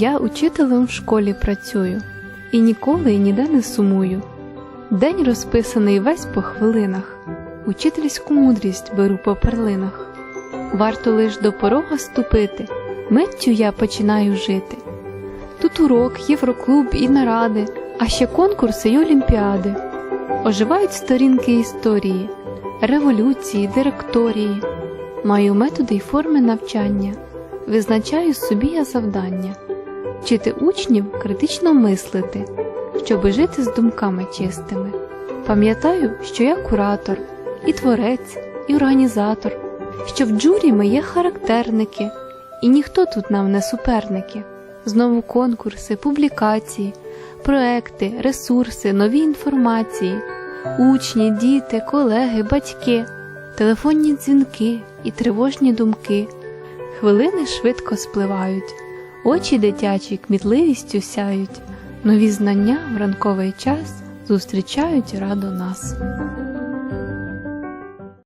Я учителем в школі працюю і ніколи і ніде не сумую. День розписаний весь по хвилинах, учительську мудрість беру по перлинах. Варто лиш до порога ступити, миттю я починаю жити. Тут урок, євроклуб і наради, а ще конкурси й олімпіади. Оживають сторінки історії, революції, директорії. Маю методи й форми навчання, визначаю собі я завдання вчити учнів критично мислити, щоби жити з думками чистими. Пам'ятаю, що я куратор, і творець, і організатор, що в джурі ми є характерники, і ніхто тут нам не суперники. Знову конкурси, публікації, проекти, ресурси, нові інформації, учні, діти, колеги, батьки, телефонні дзвінки і тривожні думки. Хвилини швидко спливають, очі дитячі кмітливістю сяють, нові знання в ранковий час зустрічають радо нас.